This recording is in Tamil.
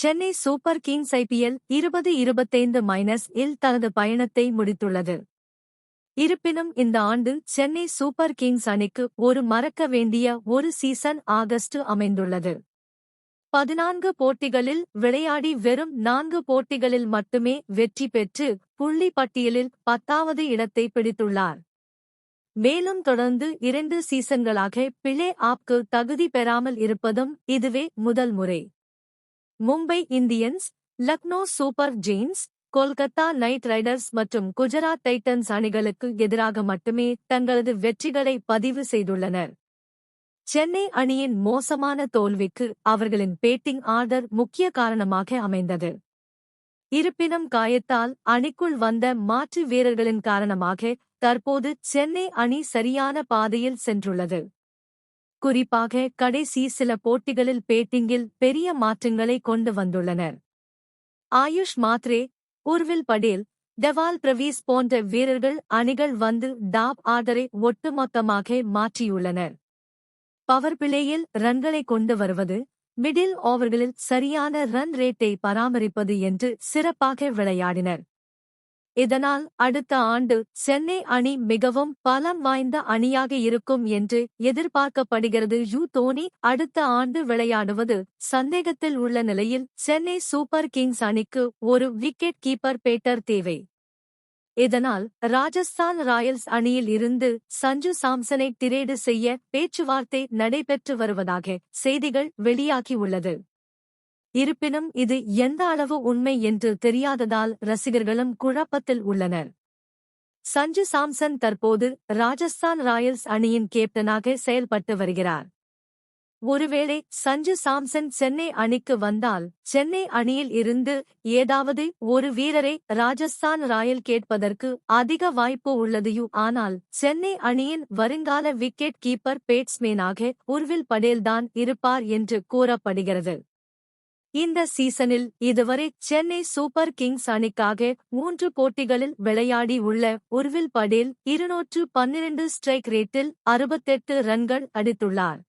சென்னை சூப்பர் கிங்ஸ் ஐபிஎல் இருபது இருபத்தைந்து மைனஸ் இல் தனது பயணத்தை முடித்துள்ளது. இருப்பினும் இந்த ஆண்டு சென்னை சூப்பர் கிங்ஸ் அணிக்கு ஒரு மறக்க வேண்டிய ஒரு சீசன் ஆகஸ்ட் அமைந்துள்ளது. பதினான்கு போட்டிகளில் விளையாடி வெறும் நான்கு போட்டிகளில் மட்டுமே வெற்றி பெற்று புள்ளி பட்டியலில் பத்தாவது இடத்தை பிடித்துள்ளார். மேலும் தொடர்ந்து இரண்டு சீசன்களாக பிளே ஆப்க்கு தகுதி பெறாமல் இருப்பதும் இதுவே முதல் முறை. Mumbai Indians Lucknow Super Giants Kolkata Knight Riders மற்றும் குஜராத் டைட்டன்ஸ் அணிகளுக்கு எதிராக மட்டுமே தங்களது வெற்றிகளை பதிவு செய்துள்ளனர். சென்னை அணியின் மோசமான தோல்விக்கு அவர்களின் பேட்டிங் ஆர்டர் முக்கிய காரணமாக அமைந்தது. இருப்பினும் காயத்தால் அணிக்குள் வந்த மாற்று வீரர்களின் காரணமாக தற்போது சென்னை அணி சரியான பாதையில் சென்றுள்ளது. குறிப்பாக கடைசி சில போட்டிகளில் பேட்டிங்கில் பெரிய மாற்றங்களை கொண்டு வந்துள்ளனர். ஆயுஷ் மாத்ரே உர்வில் படேல் டெவால் பிரவீஸ் போன்ற வீரர்கள் அணிகள் வந்து டாப் ஆர்டரை ஒட்டுமொத்தமாக மாற்றியுள்ளனர். பவர் பிளேயில் ரன்களை கொண்டு வருவது மிடில் ஓவர்களில் சரியான ரன் ரேட்டை பராமரிப்பது என்று சிறப்பாக விளையாடினர். இதனால் அடுத்த ஆண்டு சென்னை அணி மிகவும் பலம் வாய்ந்த அணியாக இருக்கும் என்று எதிர்பார்க்கப்படுகிறது. யூ தோனி அடுத்த ஆண்டு விளையாடுவது சந்தேகத்தில் உள்ள நிலையில் சென்னை சூப்பர் கிங்ஸ் அணிக்கு ஒரு விக்கெட் கீப்பர் பேட்டர் தேவை. இதனால் ராஜஸ்தான் ராயல்ஸ் அணியில் இருந்து சஞ்சு சாம்சனை திரேடு செய்ய பேச்சுவார்த்தை நடைபெற்று வருவதாக செய்திகள் வெளியாகியுள்ளது இருப்பினும் இது எந்த அளவு உண்மை என்று தெரியாததால் ரசிகர்களும் குழப்பத்தில் உள்ளனர். சஞ்சு சாம்சன் தற்போது ராஜஸ்தான் ராயல்ஸ் அணியின் கேப்டனாக செயல்பட்டு வருகிறார். ஒருவேளை சஞ்சு சாம்சன் சென்னை அணிக்கு வந்தால் சென்னை அணியில் இருந்து ஏதாவது ஒரு வீரரை ராஜஸ்தான் ராயல் கேட்பதற்கு அதிக வாய்ப்பு உள்ளதையு ஆனால் சென்னை அணியின் வருங்கால விக்கெட் கீப்பர் பேட்ஸ்மேனாக உர்வில் படேல்தான் இருப்பார் என்று கூறப்படுகிறது. இந்த சீசனில் இதுவரை சென்னை சூப்பர் கிங்ஸ் அணிக்காக மூன்று போட்டிகளில் விளையாடி உள்ள உர்வில் படேல் இருநூற்று பன்னிரண்டு ஸ்ட்ரைக் ரேட்டில் அறுபத்தெட்டு ரன்கள் அடித்துள்ளார்.